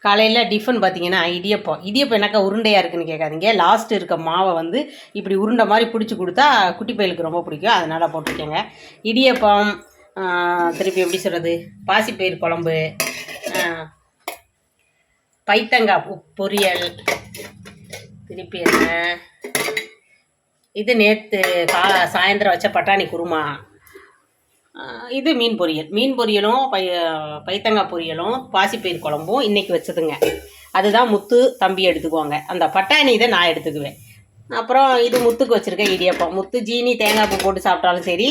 காலையில் டிஃபன் பார்த்தீங்கன்னா இடியப்பம். இடியப்பம் என்னக்கா உருண்டையாக இருக்குன்னு கேட்காதீங்க. லாஸ்ட் இருக்க மாவை வந்து இப்படி உருண்டை மாதிரி பிடிச்சி கொடுத்தா குட்டி பையலுக்கு ரொம்ப பிடிக்கும். அதனால் போட்டிருக்கேங்க. இடியப்பம் திருப்பி எப்படி சொல்கிறது பாசிப்பயிர் குழம்பு பைத்தங்காய் பொ- பொரியல் திருப்பி என்ன? இது நேற்று கா சாயந்தரம் வச்ச பட்டாணி குருமா. இது மீன் பொரியல். மீன் பொரியலும் பை பைத்தங்காய் பொரியலும் பாசிப்பயிர் குழம்பும் இன்றைக்கி வச்சதுங்க. அதுதான் முத்து தம்பி எடுத்துக்குவாங்க. அந்த பட்டாணி இதை நான் எடுத்துக்குவேன். அப்புறம் இது முத்துக்கு வச்சுருக்கேன் இடியப்பம். முத்து ஜீனி தேங்காய் பூ போட்டு சாப்பிட்டாலும் சரி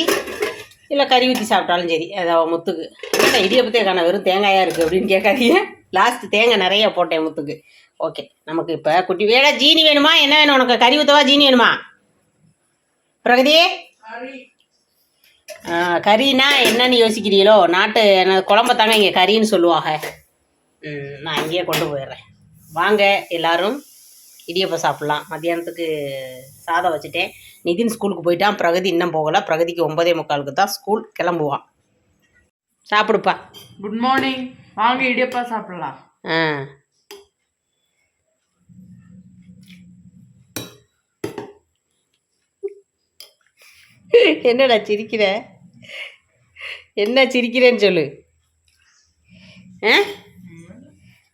இல்லை கறி ஊற்றி சாப்பிட்டாலும் சரி அதை முத்துக்கு. இல்லை இடியப்பத்தே காண வெறும் தேங்காயாக இருக்குது அப்படின்னு கேட்காதீங்க. லாஸ்ட் தேங்காய் நிறைய போட்டேன் முத்துக்கு. ஓகே நமக்கு இப்போ குட்டி வேடா ஜீனி வேணுமா? என்ன வேணும் உனக்கு? கறி ஊற்றவா ஜீனி வேணுமா? பிரகதி? கறினா என்னன்னு யோசிக்கிறீங்களோ? நாட்டு குழம்ப தாங்க இங்கே கறின்னு சொல்லுவாங்க. ம், நான் இங்கேயே கொண்டு போயிடுறேன். வாங்க எல்லாரும் இடியப்பம் சாப்பிட்லாம். மத்தியானத்துக்கு சாதம் வச்சுட்டேன். நிதின் ஸ்கூலுக்கு போயிட்டான். பிரகதி இன்னும் போகலை. பிரகதிக்கு ஒன்பதே முக்காலுக்கு தான் ஸ்கூல் கிளம்புவான். சாப்பிடுப்பா. குட் மார்னிங் வாங்க இடியப்பா சாப்பிடலாம். ஆ. என்னடா சிரிக்கிற? என்ன சிரிக்கிறேன்னு சொல்லு. ஆ?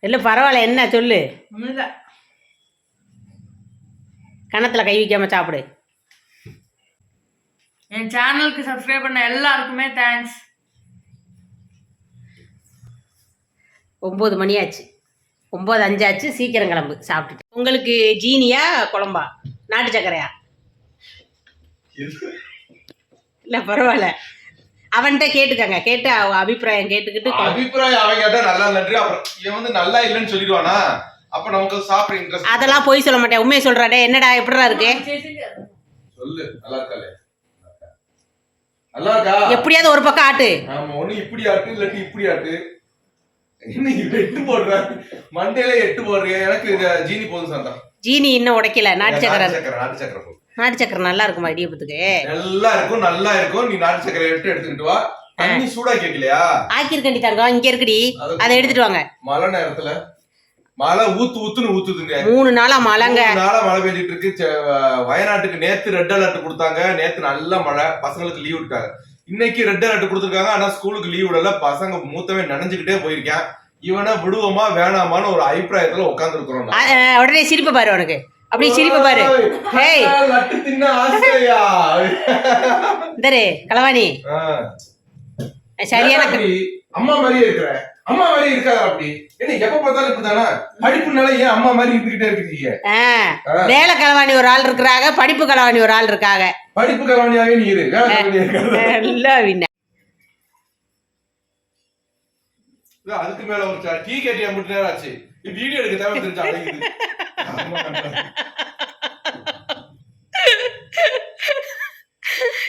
இல்லை பரவாயில்ல என்ன சொல்லு. கணத்தில் கை வைக்காம சாப்பிடு. என் சேனலுக்கு சப்ஸ்கிரைப் பண்ண எல்லாருக்குமே தேங்க்ஸ் ஒம்பது மணி ஆச்சு ஒம்பது அஞ்சாச்சு சீக்கிரம் கிளம்பு சாப்பிட்டுட்டு. உங்களுக்கு ஜீனியா குழம்பா? நாட்டு சர்க்கரையா? இல்லை பரவாயில்ல. அவன்கிட்ட கேட்டுக்கங்க. கேட்டு அவ அபிப்பிராயம் கேட்டுக்கிட்டு அபிப்பிராயம் அவன் கேட்டா நல்லா நன்றி அப்புறம் இவன் வந்து நல்லா இல்லைன்னு சொல்லிடுவானா? அப்ப நமக்கு சாப்பிட இன்ட்ரெஸ்ட் அதெல்லாம் போய் சொல்ல மாட்டேன். உண்மையை சொல்றாடே என்னடா எப்படிடா இருக்கு? சொல்லு நல்லா இருக்காளே நல்லா இருக்கா? எப்படியாவது ஒரு பக்கம் ஆட்டு. ஆமா ஒண்ணு இப்படி ஆட்டு இல்லாட்டி இப்படி ஆட்டு. என்ன எட்டு போடுற? மண்டையில எட்டு போடுறிய? எனக்கு ஜீனி போதும் சந்தா. ஜீனி இன்னும் உடைக்கல. நாட்டு சக்கரை நாட்டு சக்கரை நாட்டு சக்கரை போதும். நாட்டு சக்கரை நல்லா இருக்குமா இடியப்பத்துக்கு? நல்லா இருக்கும் நல்லா இருக்கும். நீ நாட்டு சக்கரை எடுத்து எடுத்துக்கிட்டு வா. தண்ணி சூடா கேட்கலையா? ஆக்கியிருக்கண்டி தங்கம் இங்க இருக்குடி. அதை எடுத்துட்டு வாங்க. மழை நேரத்துல. மழை ஊத்து ஊத்துன்னு ஊத்துதுங்க. மூணு நாளா மழைங்க. நாளா மழை பெஞ்சிட்டு இருக்கு. வயநாட்டுக்கு நேத்து ரெட் அலர்ட் கொடுத்தாங்க. நேத்து நல்ல மழை. பசங்களுக்கு லீவ் விட்டாங்க இன்னைக்கு ரெட் அலர்ட் கொடுத்துருக்காங்க. ஆனா ஸ்கூலுக்கு லீவ் விடல. பசங்க மூத்தவன் நனைஞ்சுக்கிட்டே போயிருக்கேன். இவனை விடுவோமா வேணாமான்னு ஒரு அபிப்பிராயத்துல அ, உடனே சிரிப்பு பாரு உனக்கு. அப்படியே சிரிப்பு பாரு. ஏய். லட்டு தின்ன ஆசையா? இந்தரு களவாணி. ஆ. சரியான அப்படி? அம்மா மாதிரியே இருக்கிற. அம்மா மாதிரி இருக்காத அப்படி. என்ன எப்ப பார்த்தாலும் இப்படிதானா படிப்புனால ஏன் அம்மா மாதிரி இருந்துகிட்டே இருக்கீங்க? வேலை களவாணி ஒரு ஆள் இருக்கிறாங்க படிப்பு களவாணி ஒரு ஆள் இருக்காங்க படிப்பு கவனியாவே நீ இரு. இல்ல, அதுக்கு மேல ஒரு டீ கேட்டியா மட்டும் நேரம் ஆச்சு. வீடியோ எடுக்க தேவை தெரிஞ்சு அடையுது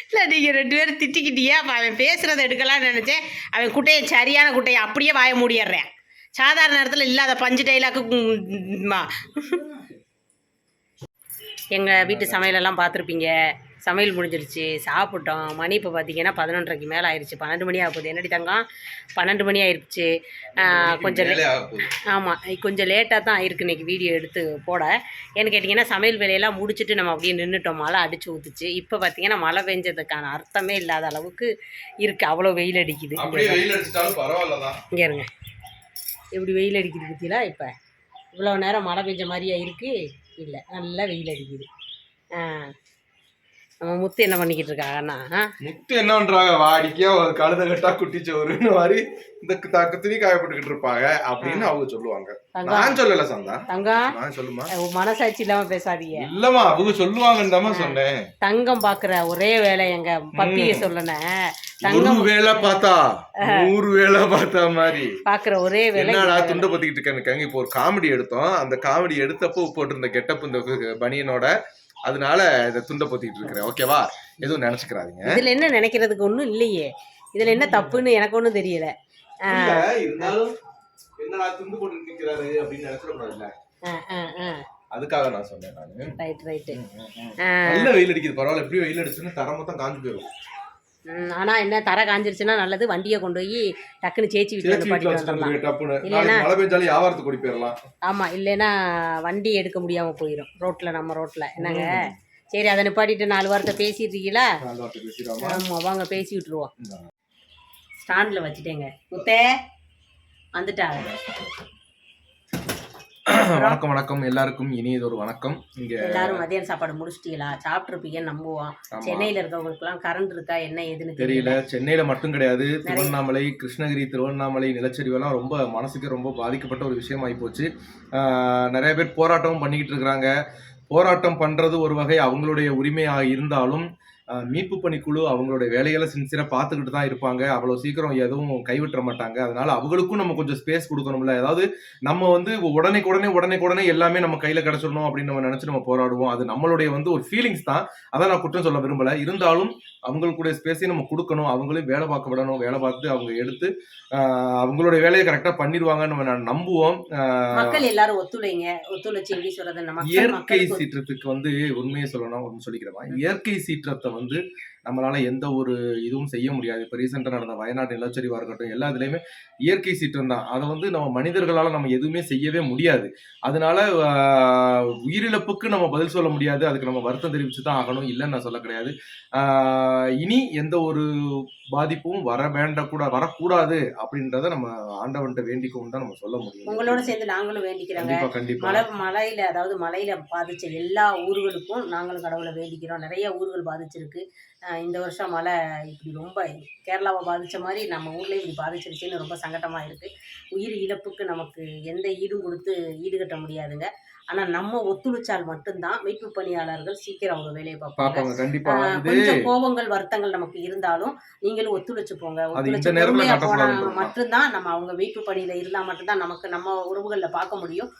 இல்லை நீங்கள் ரெண்டு பேரும் திட்டிக்கிட்டியே அப்போ அவன் பேசுகிறத எடுக்கலாம்னு நினச்சேன். அவன் குட்டையை சரியான குட்டையை அப்படியே வாய மூடிடுறேன். சாதாரண நேரத்தில் இல்லாத பஞ்சு டைலாக்கு எங்கள் வீட்டு சமையலெல்லாம் பார்த்துருப்பீங்க. சமையல் முடிஞ்சிருச்சு சாப்பிட்டோம். மணி இப்போ பார்த்தீங்கன்னா பதினொன்றரைக்கு மேலே ஆயிடுச்சு பன்னெண்டு மணி ஆக போகுது. என்னடி தங்கம்? பன்னெண்டு மணி ஆயிடுச்சு கொஞ்சம். ஆமாம் கொஞ்சம் லேட்டாக தான் ஆயிருக்கு இன்னைக்கு வீடியோ எடுத்து போட. ஏன்னு கேட்டிங்கன்னா சமையல் வேலையெல்லாம் முடிச்சுட்டு நம்ம அப்படியே நின்றுட்டோம் மழை அடிச்சு ஊற்றுச்சு இப்போ பார்த்தீங்கன்னா மழை பெஞ்சதுக்கான அர்த்தமே இல்லாத அளவுக்கு இருக்குது அவ்வளோ வெயில் அடிக்குது. இங்கே இருங்க. இப்படி வெயில் அடிக்குது பற்றிலாம் இப்போ? இவ்வளோ நேரம் மழை பெஞ்ச மாதிரியா இருக்குது இல்லை நல்லா வெயில் அடிக்குது. ஆ. நம்ம முத்து என்ன பண்ணிக்கிட்டு இருக்காங்கன்னா முத்து என்ன பண்றாங்க? வாடிக்கையா ஒரு கழுத கட்டா குட்டி சோறுன்னு மாதிரி இந்த துணி காயப்பட்டுக்கிட்டு இருப்பாங்க அப்படின்னு அவங்க சொல்லுவாங்க. நான் சொல்லல சந்தா. தங்கம் நான் சொல்லுமா? மனசாட்சி இல்லாமல் பேசாதீங்க. இல்லம்மா அவங்க சொல்லுவாங்கன்னு தான் சொன்னேன். தங்கம் பார்க்குற ஒரே வேலை எங்க பப்பியை ஒரு தங்கம் வேலை பார்த்தா நூறு வேலை பார்த்தா மாதிரி. பார்க்குற ஒரே வேலை என்னடா. துண்டை பத்திக்கிட்டு இருக்காங்க? இப்போ ஒரு காமெடி எடுத்தோம். அந்த காமெடி எடுத்தப்போ போட்டிருந்த கெட்டப் இந்த பனியனோட அதனால இந்த துண்டை பத்திக்கிட்டு இருக்கிறேன். ஓகேவா எதுவும் நினைச்சுக்கிறாதீங்க. இதுல என்ன நினைக்கிறதுக்கு ஒன்றும் இல்லையே. இதுல என்ன தப்புன்னு எனக்கு ஒன்றும் தெரியல. ஆ, இல்ல, இருந்தாலும் என்னடா துண்டு போட்டு நிக்கிறாரு அப்படின்னு நினைச்சிடக்கூடாதுல்ல? ஆ, ஆ, ஆ. அதுக்காக நான் சொன்னேன் நானு. ரைட் ரைட்டு நல்ல வெயில் அடிக்குது. பரவாயில்ல எப்படி வெயில் அடிச்சுன்னு தர மொத்தம் காஞ்சு போயிடும் ம், ஆனா என்ன தர காஞ்சிருச்சுன்னா நல்லது வண்டியை கொண்டு போய் டக்குன்னு சேச்சி வீட்டுல பாட்டிட்டு இல்லைன்னா- நாளைக்கு மழை பெஞ்சாலும் வியாபாரத்துக்கு ஓடி போயிடலாம். ஆமா இல்லைன்னா வண்டி எடுக்க முடியாம போயிடும் ரோட்ல நம்ம ரோட்ல. என்னங்க? சரி அதை நிப்பாட்டிட்டு நாலு வாரத்தை பேசிட்டு இருக்கீங்களா? நாலு வார்த்தை பேசிடாமா ஆமா வாங்க பேசி விட்டுருவோம். ஸ்டாண்டில் வச்சுட்டேங்க. முத்தே வந்துட்டாங்க. வணக்கம் வணக்கம். எல்லாருக்கும் இனியதொரு வணக்கம். இங்க எல்லாரும் மதியான சாப்பாடு முடிச்சிட்டீங்களா? சாப்பிட்ருப்பீங்கன்னு நம்புவோம். சென்னையில இருக்கவங்களுக்குலாம் கரண்ட் இருக்கா? என்ன ஏதுன்னு தெரியல. சென்னையில மட்டும் கிடையாது. திருவண்ணாமலை கிருஷ்ணகிரி திருவண்ணாமலை நிலச்சரிவெல்லாம் ரொம்ப மனசுக்கு ரொம்ப பாதிக்கப்பட்ட ஒரு விஷயம் ஆயிப்போச்சு ஆஹ் நிறைய பேர் போராட்டமும் பண்ணிக்கிட்டு இருக்கிறாங்க. போராட்டம் பண்றது ஒரு வகை அவங்களுடைய உரிமையாக இருந்தாலும் மீட்பு பணிக்குழு அவங்களுடைய வேலைகளை சின்சியரா பார்த்துக்கிட்டு தான் இருப்பாங்க. அவ்வளவு சீக்கிரம் எதுவும் கைவிட்ட மாட்டாங்க. அதனால அவங்களுக்கும் நம்ம கொஞ்சம் ஸ்பேஸ் கொடுக்கணும்ல. அதாவது நம்ம வந்து உடனே உடனே உடனே உடனே எல்லாமே நம்ம கையில கிடைச்சிடணும் அப்படின்னு நம்ம நினைச்சு நம்ம போராடுவோம். அது நம்மளுடைய வந்து ஒரு ஃபீலிங்ஸ் தான். அதான் நான் குற்றம் சொல்ல விரும்பல. இருந்தாலும் அவங்களுடைய ஸ்பேஸையும் நம்ம கொடுக்கணும். அவங்களையும் வேலை பார்க்க விடணும். வேலை பார்த்து அவங்க எடுத்து அவங்களுடைய வேலையை கரெக்டா பண்ணிடுவாங்கன்னு நம்ம நம்புவோம். மக்கள் எல்லாரும் ஒத்துழைங்க. ஒத்துழைச்சு எப்படி சொல்றது? நம்ம மக்கள் இயற்கை சீற்றத்துக்கு வந்து உண்மையை சொல்லணும் ஒன்று சொல்லிக்கிறேன் இயற்கை சீற்றத்தை வந்து நம்மளால எந்த ஒரு இதுவும் செய்ய முடியாது. இப்போ ரீசெண்டாக நடந்த வயநாடு நிலச்சரிவாக இருக்கட்டும் எல்லா இதுலேயுமே இயற்கை சீற்றம் தான். அதை வந்து நம்ம மனிதர்களால் நம்ம எதுவுமே செய்யவே முடியாது. அதனால உயிரிழப்புக்கு நம்ம பதில் சொல்ல முடியாது. அதுக்கு நம்ம வருத்தம் தெரிவித்து தான் ஆகணும். இல்லைன்னு நான் சொல்ல கிடையாது. இனி எந்த ஒரு பாதிப்பும் வர வேண்டக்கூட வரக்கூடாது அப்படின்றத நம்ம ஆண்டவன்கிட்ட வேண்டிக்கவும் தான் நம்ம சொல்ல முடியும். உங்களோட சேர்ந்து நாங்களும் வேண்டிக்கிறோங்க. கண்டிப்பா கண்டிப்பா. மழை மலையில அதாவது மலையில பாதிச்ச எல்லா ஊர்களுக்கும் நாங்களும் கடவுளை வேண்டிக்கிறோம். நிறைய ஊர்கள் பாதிச்சிருக்கு. இந்த வருஷம் மழை இப்படி ரொம்ப கேரளாவை பாதிச்ச மாதிரி நம்ம ஊர்லயும் இப்படி பாதிச்சிருச்சுன்னு ரொம்ப சங்கடமா இருக்கு. உயிர் இழப்புக்கு நமக்கு எந்த ஈடும் கொடுத்து ஈடுகட்ட முடியாதுங்க. ஆனா நம்ம ஒத்துழைச்சால் மட்டும்தான் மீட்பு பணியாளர்கள் சீக்கிரம் அவங்க வேலையை பார்ப்பாங்க. பாப்பாங்க கண்டிப்பா. ஆஹ் இது கொஞ்சம் கோபங்கள் வருத்தங்கள் நமக்கு இருந்தாலும் நீங்களும் ஒத்துழைச்சு போங்க. ஒத்துழைச்சு. மட்டும்தான் நம்ம அவங்க மீட்பு பணியில இருந்தா மட்டும்தான் நமக்கு நம்ம உறவுகள்ல பார்க்க முடியும்.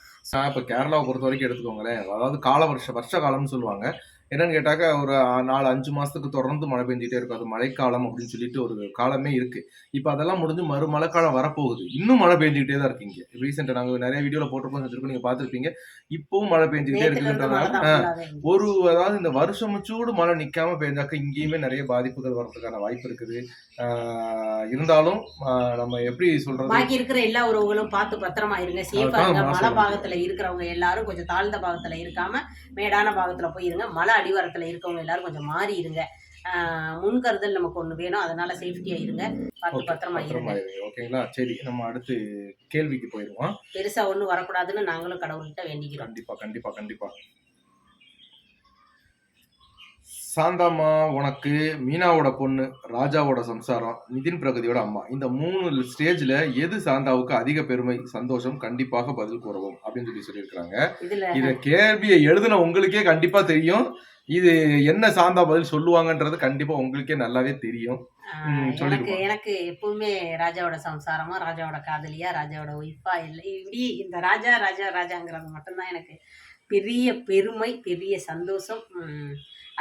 இப்போ கேரளாவை பொறுத்த வரைக்கும் எடுத்துக்கோங்களேன். அதாவது கால வருஷ வருஷ காலம்னு சொல்லுவாங்க. என்னன்னு கேட்டாக்க ஒரு நாலு அஞ்சு மாசத்துக்கு தொடர்ந்து மழை பெஞ்சிட்டே இருக்கும். அது மழைக்காலம் அப்படின்னு சொல்லிட்டு ஒரு காலமே இருக்கு. இப்போ அதெல்லாம் முடிஞ்சு மறு மழைக்காலம் வரப்போகுது. இன்னும் மழை பெஞ்சிக்கிட்டே தான் இருக்கு இங்க. ரீசெண்டாக நாங்கள் நிறைய வீடியோவில் போட்டிருப்போம் வச்சிருக்கோம் நீங்க பார்த்துருப்பீங்க. இப்பவும் மழை பெஞ்சிக்கிட்டே மழை இருக்குன்றதுனால. ஒரு அதாவது இந்த வருஷம் சூடு மழை நிக்காம பெஞ்சாக்க இங்கேயுமே நிறைய பாதிப்புகள் வர்றதுக்கான வாய்ப்பு இருக்குது. இருந்தாலும் நம்ம எப்படி சொல்றது? பாக்கி இருக்கிற எல்லா உறவுகளும் பார்த்து பத்திரமா இருங்க. சேஃபா இருங்க. மலை. பாகத்துல இருக்கிறவங்க எல்லாரும் கொஞ்சம் தாழ்ந்த பாகத்துல இருக்காம மேடான பாகத்துல போய் இருங்க. மலை அடிவாரத்துல இருக்கவங்க எல்லாரும் கொஞ்சம் மாறி இருங்க. முன்கருதல் நமக்கு ஒண்ணு வேணும். அதனால சேஃப்டியா இருங்க. பார்த்து Okay, பத்திரமா இருங்க. ஓகேங்களா? சரி நம்ம அடுத்து கேள்விக்கு போயிடுவோம். பெருசா ஒண்ணும் வரக்கூடாதுன்னு நாங்களும் கடவுள்கிட்ட வேண்டிக்கிறோம். கண்டிப்பா கண்டிப்பா கண்டிப்பா. சாந்தாம்மா உனக்கு மீனாவோட பொண்ணு ராஜாவோட சம்சாரம் நிதின் பிரகதியோட அம்மா. இந்த மூணு ஸ்டேஜ்ல எது சாந்தாவுக்கு அதிக பெருமை சந்தோஷம் கண்டிப்பாக பதில் கூறவும் அப்படின்னு சொல்லி சொல்லியிருக்காங்க இதுல இத கேள்வியை எழுதின உங்களுக்கே கண்டிப்பா தெரியும். இது என்ன சாந்தா பதில் சொல்லுவாங்கன்றது கண்டிப்பா உங்களுக்கே நல்லாவே தெரியும். எனக்கு. எனக்கு எப்பவுமே ராஜாவோட சம்சாரமா ராஜாவோட காதலியா ராஜாவோட ஒய்ஃபா இல்லை. இப்படி இந்த ராஜா ராஜா ராஜாங்கிறது மட்டும்தான் எனக்கு பெரிய பெருமை பெரிய சந்தோஷம்.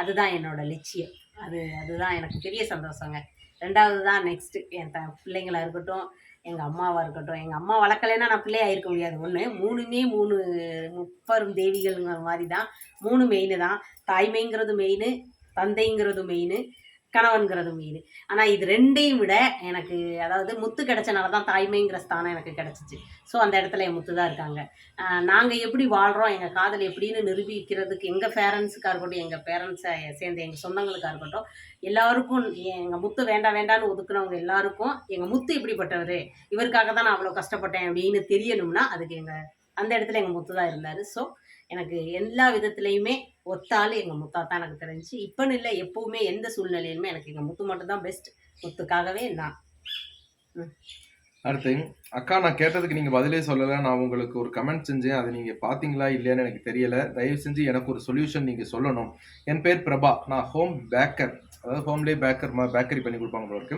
அதுதான் என்னோட லட்சியம். அது அதுதான் எனக்கு பெரிய சந்தோஷங்க. ரெண்டாவது தான் நெக்ஸ்ட்டு என் த பிள்ளைங்களாக இருக்கட்டும் எங்கள் அம்மாவாக இருக்கட்டும். எங்கள் அம்மா வளர்க்கலைன்னா நான் பிள்ளையாக இருக்க முடியாது. ஒன்று மூணுமே மூணு முப்பெரும் தேவிகள்ங்கிற மாதிரி தான் மூணு மெயின் தான். தாய்மைங்கிறது மெயின் தந்தைங்கிறது மெயின் கணவன்கிறது மீது. ஆனால் இது ரெண்டையும் விட எனக்கு அதாவது முத்து கிடைச்சனால தான் தாய்மைங்கிற ஸ்தானம் எனக்கு கிடைச்சிச்சு. ஸோ அந்த இடத்துல என் முத்து தான் இருக்காங்க. நாங்கள் எப்படி வாழ்கிறோம் எங்கள் காதல் எப்படின்னு நிரூபிக்கிறதுக்கு எங்கள் பேரண்ட்ஸுக்காக இருக்கட்டும் எங்கள் பேரண்ட்ஸை சேர்ந்த எங்கள் சொந்தங்களுக்காக இருக்கட்டும் எல்லாருக்கும் எங்கள் முத்து வேண்டாம் வேண்டாம்னு ஒதுக்குனவங்க எல்லாருக்கும் எங்கள் முத்து இப்படிப்பட்டவர் இவருக்காக தான் நான் அவ்வளோ கஷ்டப்பட்டேன் அப்படின்னு தெரியணும்னா அதுக்கு எங்கள் அந்த இடத்துல எங்கள் முத்து தான் இருந்தார். ஸோ எனக்கு எல்லா விதத்துலேயுமே ஒத்தாள் எங்கள் முத்தா தான் எனக்கு தெரிஞ்சு. இப்போன்னு இல்லை எப்பவுமே எந்த சூழ்நிலையிலுமே எனக்கு எங்கள் முத்து மட்டும்தான் பெஸ்ட் முத்துக்காகவே நான். அடுத்து அக்கா நான் கேட்டதுக்கு நீங்க பதிலே சொல்லல. நான் உங்களுக்கு ஒரு கமெண்ட் செஞ்சேன். அதை நீங்க பாத்தீங்களா இல்லையான்னு எனக்கு தெரியல. தயவு செஞ்சு எனக்கு ஒரு சொல்யூஷன் நீங்க சொல்லணும். என் பேர் பிரபா. நான் ஹோம் பேக்கர் அதாவது ஹோம்லே பேக்கர் பேக்கரி பண்ணி கொடுப்பாங்க உங்களுக்கு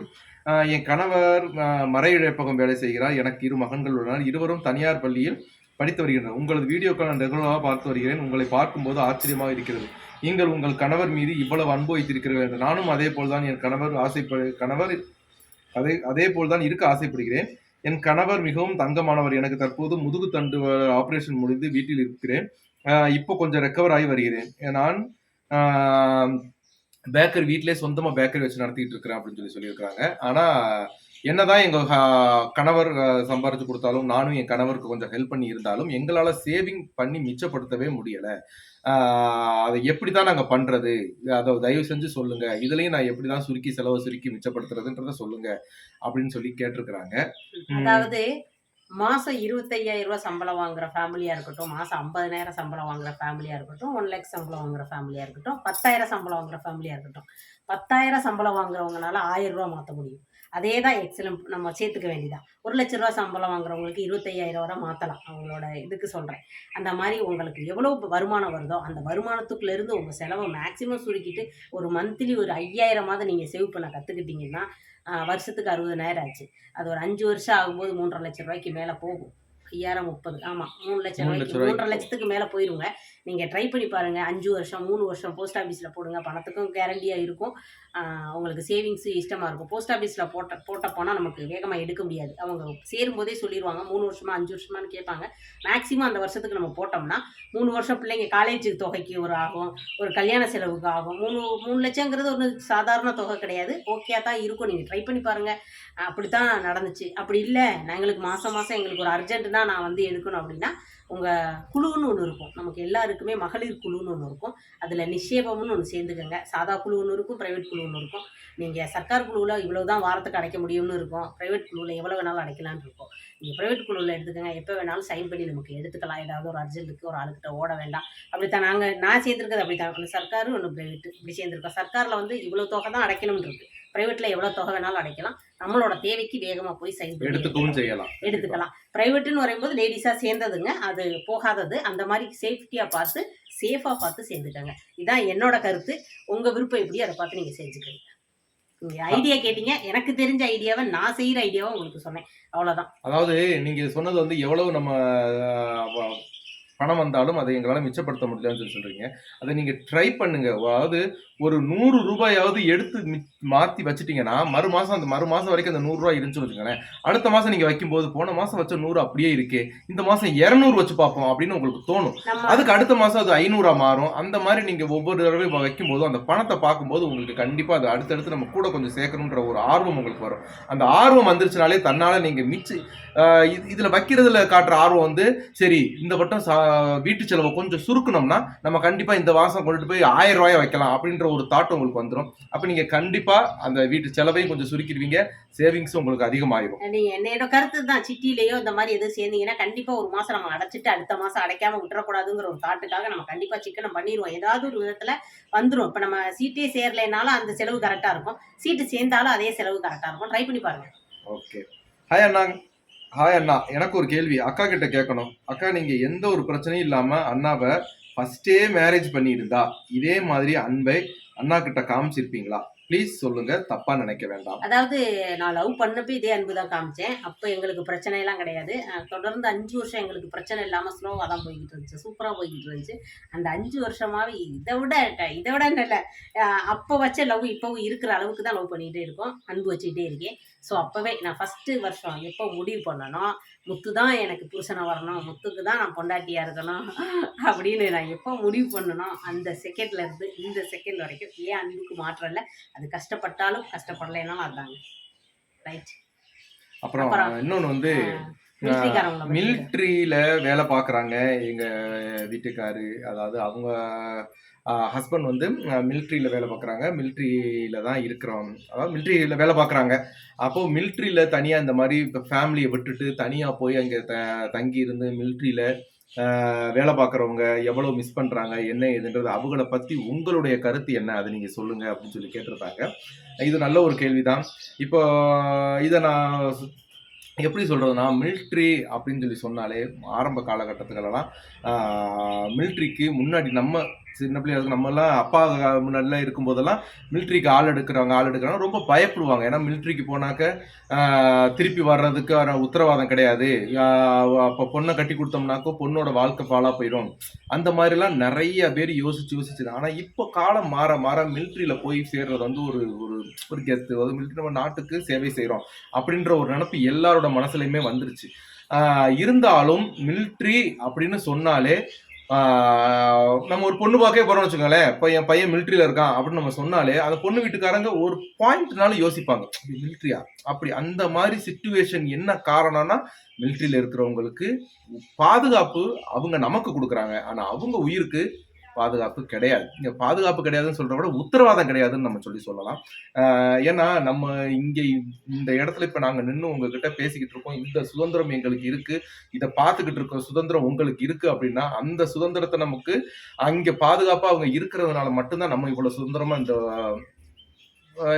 என் கணவர் ஆஹ் மறை இழப்பகம் வேலை செய்கிறார். எனக்கு இரு மகன்கள் உள்ளனர். இருவரும் தனியார் பள்ளியில் படித்து வருகின்றனர். உங்களது வீடியோக்கள் நான் ரெகுலராக பார்த்து வருகிறேன். உங்களை பார்க்கும்போது ஆச்சரியமாக இருக்கிறது. நீங்கள் உங்கள் கணவர் மீது இவ்வளவு அன்பு வைத்திருக்கிறீர்கள் என்று நானும் அதே போல்தான் என் கணவர் ஆசைப்படு கணவர் அதே அதே போல்தான் இருக்க ஆசைப்படுகிறேன். என் கணவர் மிகவும் தங்கமானவர். எனக்கு தற்போது முதுகு தண்டு ஆப்ரேஷன் முடிந்து வீட்டில் இருக்கிறேன். இப்போ கொஞ்சம் ரெக்கவர் ஆகி வருகிறேன். நான் பேக்கரி வீட்டிலே சொந்தமாக பேக்கரி வச்சு நடத்திட்டு இருக்கிறேன் அப்படின்னு சொல்லி சொல்லியிருக்கிறாங்க. ஆனால் என்னதான் எங்க கணவர் சம்பாரிச்சு கொடுத்தாலும் நானும் என் கணவருக்கு கொஞ்சம் ஹெல்ப் பண்ணி இருந்தாலும் எங்களால சேவிங் பண்ணி மிச்சப்படுத்தவே முடியல. அதை எப்படி தான் நாங்க பண்றது? அதை தயவு செஞ்சு சொல்லுங்க. இதுலயும் நான் எப்படி தான் சுருக்கி செலவு சுருக்கி மிச்சப்படுத்துறதுன்றத சொல்லுங்க அப்படின்னு சொல்லி கேட்டிருக்கிறாங்க. அதாவது மாசம் இருபத்தையாயிரம் ரூபாய் சம்பளம் வாங்குற ஃபேமிலியா இருக்கட்டும் மாசம் ஐம்பதனாயிரம் சம்பளம் வாங்குற ஃபேமிலியா இருக்கட்டும் ஒன் லேக் சம்பளம் வாங்குற ஃபேமிலியா இருக்கட்டும் பத்தாயிரம் சம்பளம் வாங்குற ஃபேமிலியா இருக்கட்டும். பத்தாயிரம் சம்பளம் வாங்குறவங்கனால ஆயிரம் ரூபாய் மாற்ற முடியும். அதே தான் எக்ஸலம் நம்ம சேர்த்துக்க வேண்டியதான் ஒரு லட்ச ரூபா சம்பளம் வாங்குறவங்களுக்கு இருபத்தையாயிரம் வரை மாற்றலாம் அவங்களோட இதுக்கு சொல்கிறேன் அந்த மாதிரி உங்களுக்கு எவ்வளோ வருமானம் வருதோ அந்த வருமானத்துக்குள்ளேருந்து உங்கள் செலவை மேக்ஸிமம் சுருக்கிட்டு ஒரு மந்த்லி ஒரு ஐயாயிரமாவது நீங்கள் சேவ் பண்ண கற்றுக்கிட்டீங்கன்னா வருஷத்துக்கு அறுபதனாயிரம் ஆச்சு. அது ஒரு அஞ்சு வருஷம் ஆகும்போது மூன்றரை லட்சம் ரூபாய்க்கு மேலே போகும். ஐயாயிரம் முப்பது. ஆமாம் மூணு லட்சம் ரூபாய்க்கு. மூன்றரை லட்சத்துக்கு மேலே போயிருங்க. நீங்கள் ட்ரை பண்ணி பாருங்கள் அஞ்சு வருஷம் மூணு வருஷம் போஸ்ட் ஆஃபீஸில் போடுங்க. பணத்துக்கும் கேரண்டியாக இருக்கும். உங்களுக்கு சேவிங்ஸ் இஷ்டமாக இருக்கும். போஸ்ட் ஆஃபீஸில் போட்ட போட்ட போனால் நமக்கு வேகமாக எடுக்க முடியாது. அவங்க சேரும்போதே சொல்லிடுவாங்க மூணு வருஷமா அஞ்சு வருஷமான்னு கேட்பாங்க. மேக்ஸிமம் அந்த வருஷத்துக்கு நம்ம போட்டோம்னா மூணு வருஷம் பிள்ளைங்க காலேஜுக்கு தொகைக்கு ஒரு ஆகும். ஒரு கல்யாண செலவுக்கு ஆகும். மூணு மூணு லட்சங்கிறது ஒரு சாதாரண தொகை கிடையாது. ஓகே தான் இருக்கும். நீங்கள் ட்ரை பண்ணி பாருங்கள் அப்படித்தான் நடந்துச்சு. அப்படி இல்லை. எங்களுக்கு மாதம் மாதம் எங்களுக்கு ஒரு தான் நான் வந்து எடுக்கணும் அப்படின்னா உங்கள் குழுன்னு ஒன்று இருக்கும். நமக்கு எல்லாருக்குமே மகளிர் குழுன்னு ஒன்று இருக்கும். அதில் நிஷேபம்னு ஒன்று சேர்ந்துக்கங்க. சாதா குழு ஒன்று இருக்கும் ப்ரைவேட் குழு ஒன்று இருக்கும். நீங்கள் சர்க்கார் குழுவில் இவ்வளோ தான் வாரத்துக்கு அடைக்க முடியும்னு இருக்கும். ப்ரைவேட் குழுவில் எவ்வளோ வேணாலும் அடைக்கலாம்னு இருக்கும். நீங்கள் ப்ரைவேட் குழுவில் எடுத்துக்கங்க. எப்போ வேணாலும் சைன் பண்ணி நமக்கு எடுத்துக்கலாம். ஏதாவது ஒரு அர்ஜென்ட்டுக்கு ஒரு ஆளுக்கிட்ட ஓட வேண்டாம். அப்படித்தான் நாங்கள் நான் சேர்ந்துருக்கிறது அப்படி தான் ஒன்று சர்க்கார் ஒன்று ப்ரைவேட் இப்படி சேர்ந்துருக்கோம். சர்க்காரில் வந்து இவ்வளோ தொகை தான் அடைக்கணும்னு இருக்கு. ப்ரைவேட்டில் எவ்வளோ தொகை வேணாலும் அடைக்கலாம். நம்மளோட தேவைக்கு வேகமாக போய் சைன் பண்ணி எடுத்துக்கவும் செய்யலாம். எடுத்துக்கலாம். ப்ரைவேட்டுன்னு வரும்போது லேடிஸாக சேர்ந்ததுங்க. அது போகாதது. அந்த மாதிரி சேஃப்டியாக பார்த்து சேஃபாக பார்த்து சேர்ந்துக்கங்க. இதான் என்னோட கருத்து. உங்கள் விருப்பம் எப்படி அதை பார்த்து நீங்கள் செஞ்சுக்கங்க நீங்கள் ஐடியா கேட்டீங்க. எனக்கு தெரிஞ்ச ஐடியாவை நான் செய்கிற ஐடியாவை உங்களுக்கு சொன்னேன். அவ்வளோதான் அதாவது நீங்க சொன்னது வந்து எவ்வளவு நம்ம பணம் வந்தாலும் அதை எங்களால் மிச்சப்படுத்த முடியலன்னு சொல்லி சொல்றீங்க. அதை நீங்க ட்ரை பண்ணுங்க. அதாவது ஒரு நூறு ரூபாயாவது எடுத்து மி- மாத்தி வச்சிட்டீங்கன்னா மறு மாசம் அந்த மறு மாசம் வரைக்கும் அந்த நூறு ரூபாய் இருந்துச்சு வச்சுக்கோங்களேன். அடுத்த மாசம் நீங்க வைக்கும்போது போன மாசம் வச்ச நூறு அப்படியே இருக்கே. இந்த மாசம் இருநூறு வச்சு பார்ப்போம் அப்படின்னு உங்களுக்கு தோணும். அதுக்கு அடுத்த மாசம் அது ஐநூறா மாறும். அந்த மாதிரி நீங்க ஒவ்வொரு தடவை வைக்கும் போதும் அந்த பணத்தை பார்க்கும்போது உங்களுக்கு கண்டிப்பா அது அடுத்தடுத்து நம்ம கூட கொஞ்சம் சேர்க்கணுன்ற ஒரு ஆர்வம் உங்களுக்கு வரும். அந்த ஆர்வம் வந்துருச்சுனாலே தன்னால நீங்க மிச்சு இதுல வைக்கிறதுல காட்டுற ஆர்வம் வந்து சரி இந்த வட்டம் வீட்டு செலவை கொஞ்சம் சுருக்கணும்னா நம்ம கண்டிப்பா இந்த மாசம் கொண்டுட்டு போய் ஆயிரம் ரூபாய் வைக்கலாம் அப்படின்ற ஒரு தாட் உங்களுக்கு வந்துடும் அப்ப நீங்க கண்டிப்பா அந்த வீட்டு செலவையும் கொஞ்சம் சுருக்கிடுவீங்க. சேவிங்ஸும் உங்களுக்கு அதிகமாயிரும். நீங்கள் என்னோட கருத்து தான். சிட்டிலேயோ இந்த மாதிரி எதுவும் சேர்ந்தீங்கன்னா கண்டிப்பாக ஒரு மாதம் நம்ம அடைச்சிட்டு அடுத்த மாதம் அடைக்காம விட்டுறக்கூடாதுங்கிற ஒரு தாட்டுக்காக நம்ம கண்டிப்பாக சிக்கனம் பண்ணிடுவோம் ஏதாவது ஒரு விதத்தில் வந்துடும் இப்போ நம்ம சீட்டே சேரலைனாலும் அந்த செலவு கரெக்டாக இருக்கும். சீட்டு சேர்ந்தாலும் அதே செலவு கரெக்டாக இருக்கும். ட்ரை பண்ணி பாருங்க. ஓகே ஹாய் அண்ணா. ஹாய் அண்ணா. எனக்கு ஒரு கேள்வி. அக்கா கிட்ட கேட்கணும். அக்கா நீங்க எந்த ஒரு பிரச்சனையும் இல்லாம அண்ணாவை ஃபர்ஸ்டே மேரேஜ் பண்ணியிருந்தா இதே மாதிரி அன்பை அண்ணா கிட்ட காமிச்சிருப்பீங்களா? ப்ளீஸ் சொல்லுங்க தப்பா நினைக்க வேண்டாம். அதாவது நான் லவ் பண்ணப்போ இதே அன்பு தான் காமிச்சேன். அப்போ எங்களுக்கு பிரச்சனை எல்லாம் கிடையாது தொடர்ந்து அஞ்சு வருஷம் எங்களுக்கு பிரச்சனை இல்லாமல் ஸ்லோவாக தான் போய்கிட்டு இருந்துச்சு. சூப்பராக போய்கிட்டு இருந்துச்சு. அந்த அஞ்சு வருஷமாவே இதை விட இதை விட இல்லை. அப்போ வச்ச லவ் இப்போவும் இருக்கிற அளவுக்கு தான் லவ் பண்ணிகிட்டே இருக்கோம். அன்பு வச்சுக்கிட்டே இருக்கேன். ஸோ அப்போவே நான் ஃபஸ்ட்டு வருஷம் எப்போ முடிவு பண்ணனோ முத்து தான் எனக்கு புருஷனை வரணும் முத்துக்கு தான் நான் பொண்டாட்டியாக இருக்கணும் அப்படின்னு நான் எப்போ முடிவு பண்ணனோ அந்த செகண்ட்ல இருந்து இந்த செகண்ட் வரைக்கும் ஏன் அன்புக்கு மாற்றம் இல்லை? அது கஷ்டப்பட்டாலும் கஷ்டப்படலைனாலும் அதாங்க. ரைட் அப்புறம் இன்னொன்னு வந்து மிலிட்ரியில வேலை பார்க்குறாங்க எங்க வீட்டுக்காரு. அதாவது அவங்க ஹஸ்பண்ட் வந்து மிலிட்ரியில் வேலை பார்க்குறாங்க மிலிட்ரியில் தான் இருக்கிறோம். அதாவது மிலிட்ரியில் வேலை பார்க்குறாங்க அப்போது மிலிட்ரியில் தனியாக இந்த மாதிரி இப்போ ஃபேமிலியை விட்டுட்டு தனியாக போய் அங்கே த தங்கி இருந்து மிலிட்ரியில் வேலை பார்க்குறவங்க எவ்வளோ மிஸ் பண்ணுறாங்க என்ன ஏதுன்றது அவங்கள பற்றி உங்களுடைய கருத்து என்ன? அதை நீங்கள் சொல்லுங்கள் அப்படின்னு சொல்லி கேட்டிருந்தாங்க இது நல்ல ஒரு கேள்விதான். இப்போ இதை நான் எப்படி சொல்கிறதுனா மில்ட்ரி அப்படின்னு சொல்லி சொன்னாலே ஆரம்ப காலகட்டத்துலலாம் மில்ட்ரிக்கு முன்னாடி நம்ம சின்ன பிள்ளைகளுக்கு இருக்கு நம்மலாம் அப்பா முன்னாடிலாம் இருக்கும்போதெல்லாம் மிலிட்ரிக்கு ஆள் எடுக்கிறவங்க ஆள் எடுக்கிறாங்க ரொம்ப பயப்படுவாங்க. ஏன்னா மிலிட்ரிக்கு போனாக்க திருப்பி வர்றதுக்கு உத்தரவாதம் கிடையாது. அப்போ பொண்ணை கட்டி கொடுத்தோம்னாக்கோ பொண்ணோட வாழ்க்கை பாழா போயிடும் அந்த மாதிரிலாம் நிறைய பேர் யோசிச்சு யோசிச்சு. ஆனால் இப்போ காலம் மாற மாற மிலிட்ரியில போய் சேர்றது வந்து ஒரு ஒரு ஒரு கெத்து. அது மிலிட்ரி நம்ம நாட்டுக்கு சேவை செய்கிறோம் அப்படின்ற ஒரு நினப்பு எல்லாரோட மனசுலையுமே வந்துருச்சு. இருந்தாலும் மிலிட்ரி அப்படின்னு சொன்னாலே நம்ம ஒரு பொண்ணு பார்க்கவே போறோம்னு வச்சுக்கோங்களேன். இப்போ என் பையன் மிலிட்ரியில இருக்கான் அப்படின்னு நம்ம சொன்னாலே அந்த பொண்ணு வீட்டுக்காரங்க ஒரு பாயிண்ட்னாலும் யோசிப்பாங்க. மிலிட்ரியா அப்படி அந்த மாதிரி சுச்சுவேஷன் என்ன காரணம்னா மிலிட்ரியில இருக்கிறவங்களுக்கு பாதுகாப்பு அவங்க நமக்கு கொடுக்குறாங்க. ஆனா அவங்க உயிருக்கு பாதுகாப்பு கிடையாது. இங்க பாதுகாப்பு கிடையாதுன்னு சொல்றத விட உத்தரவாதம் கிடையாதுன்னு நம்ம சொல்லி சொல்லலாம். ஏன்னா நம்ம இங்க இந்த இடத்துல இப்ப நாங்க நின்று உங்ககிட்ட பேசிக்கிட்டு இருக்கோம். இந்த சுதந்திரம் எங்களுக்கு இருக்கு. இதை பார்த்துக்கிட்டு இருக்கோம் சுதந்திரம் உங்களுக்கு இருக்கு அப்படின்னா அந்த சுதந்திரத்தை நமக்கு அங்க பாதுகாப்பா அவங்க இருக்கிறதுனால மட்டும்தான் நம்ம இவ்வளவு சுதந்திரமா இந்த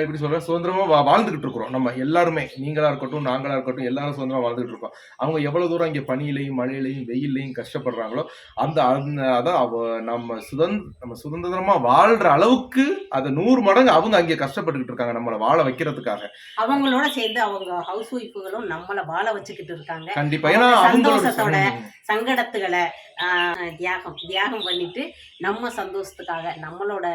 எப்படி சொல்றேன் சுதந்திரமா வாழ்ந்துகிட்டு இருக்கிறோம். நம்ம எல்லாருமே நீங்களா இருக்கட்டும் நாங்களா இருக்கட்டும் எல்லாரும் சுதந்திரமா வாழ்ந்துகிட்டு இருக்கோம். அவங்க எவ்வளவு தூரம் இங்க பனியிலையும் மழையிலையும் வெயிலையும் கஷ்டப்படுறாங்களோ அந்த அந்த அதான் நம்ம சுதந்திர நம்ம சுதந்திரமா வாழ்ற அளவுக்கு அதை நூறு மடங்கு அவங்க அங்கே கஷ்டப்பட்டுக்கிட்டு இருக்காங்க நம்மளை வாழ வைக்கிறதுக்காக. அவங்களோட சேர்ந்து அவங்க ஹவுஸ் ஒய்ஃபுகளும் நம்மளை வாழ வச்சுக்கிட்டு இருக்காங்க. கண்டிப்பா. ஏன்னா சந்தோஷத்தோட. சங்கடத்துகளை தியாகம் தியாகம் பண்ணிட்டு நம்ம சந்தோஷத்துக்காக நம்மளோட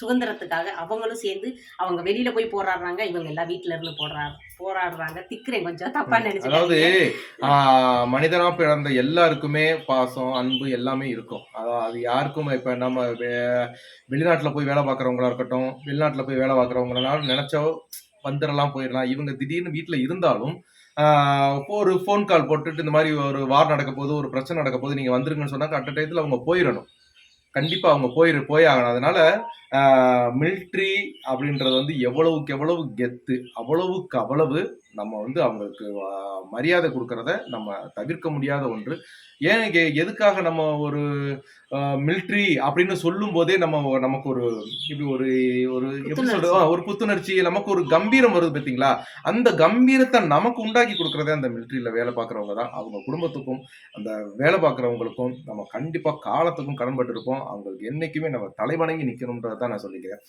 சுதந்திரத்துக்காக அவங்களும் சேர்ந்து அவங்க வெளியில போய் போராடுறாங்க. இவங்க எல்லாம் வீட்டுல இருந்து போடுறாங்க போராடுறாங்க. திக்குறேன் கொஞ்சம் தப்பா அதாவது நினைச்சு ஆஹ், மனிதனா பிறந்த எல்லாருக்குமே பாசம் அன்பு எல்லாமே இருக்கும். அதாவது அது யாருக்கும் இப்ப நம்ம வெளிநாட்டுல போய் வேலை பார்க்கறவங்களா இருக்கட்டும் வெளிநாட்டுல போய் வேலை பார்க்கறவங்களால நினைச்சோ வந்துடலாம் போயிடலாம். இவங்க திடீர்னு வீட்டுல இருந்தாலும் ஒரு ஃபோன் கால் போட்டுட்டு இந்த மாதிரி ஒரு வார் நடக்க போகுது ஒரு பிரச்சனை நடக்க போகுது நீங்க வந்துருங்கன்னு சொன்னா அட்ட டயத்துல அவங்க போயிடணும். கண்டிப்பா அவங்க போயிரு போயாகணும். அதனால மிலிட்ரி அப்படின்றது வந்து எவ்வளவுக்கு எவ்வளவு கெத்து அவ்வளவுக்கு அவ்வளவு நம்ம வந்து அவங்களுக்கு மரியாதை கொடுக்கறத நம்ம தவிர்க்க முடியாத ஒன்று. ஏன் எதுக்காக நம்ம ஒரு மிலிட்ரி அப்படின்னு சொல்லும் போதே நம்ம நமக்கு ஒரு இப்படி ஒரு ஒரு எப்படி ஆ, ஒரு புத்துணர்ச்சி நமக்கு ஒரு கம்பீரம் வருது பார்த்தீங்களா அந்த கம்பீரத்தை நமக்கு உண்டாக்கி கொடுக்கறதே அந்த மிலிட்ரியில வேலை பார்க்குறவங்க தான். அவங்க குடும்பத்துக்கும் அந்த வேலை பார்க்குறவங்களுக்கும் நம்ம கண்டிப்பா காலத்துக்கும் கடன்பட்டு இருப்போம் அவங்களுக்கு என்னைக்குமே நம்ம தலைவணங்கி நிக்கணும்ன்றதை தான் நான் சொல்லிக்கிறேன்.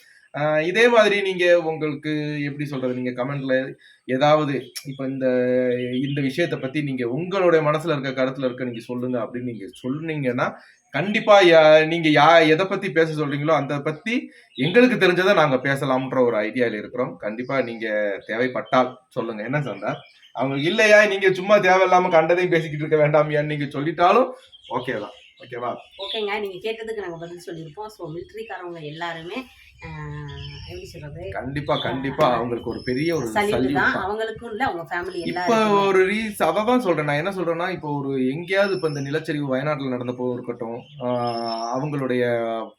இதே மாதிரி நீங்க உங்களுக்கு எப்படி சொல்றது? நீங்க கமெண்ட்ல ஏதாவது இப்ப இந்த இந்த விஷயத்தை பத்தி நீங்க உங்களுடைய மனசுல இருக்க கருத்துல இருக்க நீங்க சொல்லுங்க அப்படின்னு நீங்க சொன்னீங்கன்னா கண்டிப்பா யா- நீங்க யா எதை பத்தி பேச சொல்றீங்களோ அந்த பத்தி எங்களுக்கு தெரிஞ்சதை நாங்க பேசலாம்ன்ற ஒரு ஐடியால இருக்கிறோம். கண்டிப்பா நீங்க தேவைப்பட்டால் சொல்லுங்க. என்ன சந்தா? அவங்க இல்லையா? நீங்க சும்மா தேவையில்லாம கண்டதையும் பேசிக்கிட்டு இருக்க வேண்டாமையான்னு நீங்க சொல்லிட்டாலும் ஓகே தான். ஓகேவா ஓகேங்க நீங்க கேட்டதுக்கு நாங்க பதில் சொல்லியிருப்போம். ஸோ மிலிட்ரிக்காரவங்க எல்லாருமே எப்படி சொல்றது? கண்டிப்பா கண்டிப்பா. அவங்களுக்கு ஒரு பெரிய ஒரு சல்யூட் சல்யூட் தான் தான் அவங்களுக்கும் இல்ல அவங்க ஃபேமிலி இப்ப ஒரு ரீஸ் அதை தான் சொல்றேன். நான் என்ன சொல்றேன்னா இப்போ ஒரு எங்கேயாவது இப்ப இந்த நிலச்சரிவு வயநாட்டுல நடந்தப்போ இருக்கட்டும் அவங்களுடைய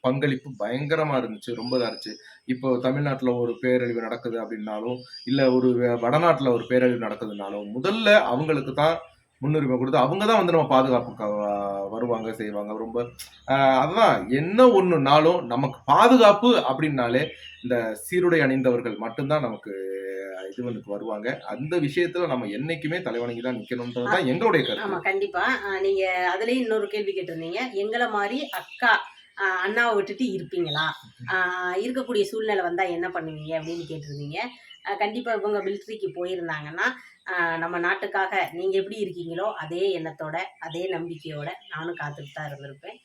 பங்களிப்பு பயங்கரமா இருந்துச்சு ரொம்ப இருந்துச்சு. இப்போ தமிழ்நாட்டுல ஒரு பேரழிவு நடக்குது அப்படின்னாலும் இல்ல ஒரு வடநாட்டுல ஒரு பேரழிவு நடக்குதுனாலும் முதல்ல அவங்களுக்கு தான் முன்னுரிமை கொடுத்து அவங்க தான் வந்து நம்ம பாதுகாப்பு வருவாங்க செய்வாங்க. ரொம்ப அதுதான். என்ன ஒன்றுனாலும் நமக்கு பாதுகாப்பு அப்படின்னாலே இந்த சீருடை அணிந்தவர்கள் மட்டும்தான் நமக்கு இதுவனுக்கு வருவாங்க. அந்த விஷயத்துல நம்ம என்னைக்குமே தலைவணங்கி தான் நிக்கணும்ன்றது தான் எங்களுடைய ஆமா கண்டிப்பா. நீங்க அதுலயும் இன்னொரு கேள்வி கேட்டிருந்தீங்க. எங்களை மாதிரி அக்கா அண்ணாவை விட்டுட்டு இருப்பீங்களா? இருக்கக்கூடிய சூழ்நிலை வந்தா என்ன பண்ணுவீங்க அப்படின்னு கேட்டிருந்தீங்க. கண்டிப்பா இவங்க மிலிட்ரிக்கு போயிருந்தாங்கன்னா நம்ம நாட்டுக்காக நீங்கள் எப்படி இருக்கீங்களோ அதே எண்ணத்தோட அதே நம்பிக்கையோட நானும் காத்துட்டு தான் இருந்திருப்பேன்.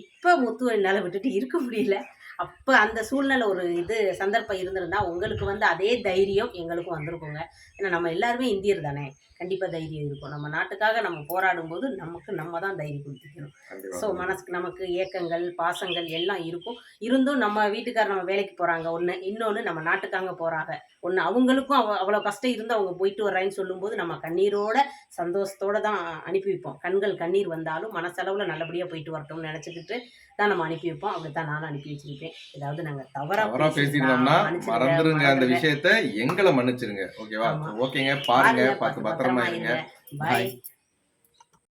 இப்போ முத்து என்னால் விட்டுட்டு இருக்க முடியல. அப்ப அந்த சூழ்நிலை ஒரு இது சந்தர்ப்பம் இருந்திருந்தா உங்களுக்கு வந்து அதே தைரியம் எங்களுக்கும் வந்திருக்குங்க. ஏன்னா நம்ம எல்லாருமே இந்தியர் தானே. கண்டிப்பா தைரியம் இருக்கும். நம்ம நாட்டுக்காக நம்ம போராடும் போது நமக்கு நம்ம தான் தைரியம் கொடுத்துக்கணும். ஸோ மனசுக்கு நமக்கு ஏக்கங்கள் பாசங்கள் எல்லாம் இருக்கும். இருந்தும் நம்ம வீட்டுக்காரர் நம்ம வேலைக்கு போறாங்க. ஒன்று இன்னொன்று நம்ம நாட்டுக்காக போறாங்க. ஒன்று அவங்களுக்கும் அவ அவ்வளோ கஷ்டம் இருந்து அவங்க போயிட்டு வர்றேன்னு சொல்லும்போது நம்ம கண்ணீரோட சந்தோஷத்தோட தான் அனுப்பி வைப்போம். கண்கள் கண்ணீர் வந்தாலும் மனசளவில் நல்லபடியாக போயிட்டு வரட்டும்னு நினச்சிக்கிட்டு தான் நம்ம அனுப்பி வைப்போம். அப்படி தான் நானும் அனுப்பி வச்சிருப்பேன். ஏதாவது நாங்கள் தவறா பேசியிருந்தோம்னா மறந்துருங்க அந்த. விஷயத்த. எங்களை மன்னிச்சிருங்க. ஓகேவா. ஓகேங்க. பாருங்க. பார்த்து பத்திரமா இருங்க. பாய்.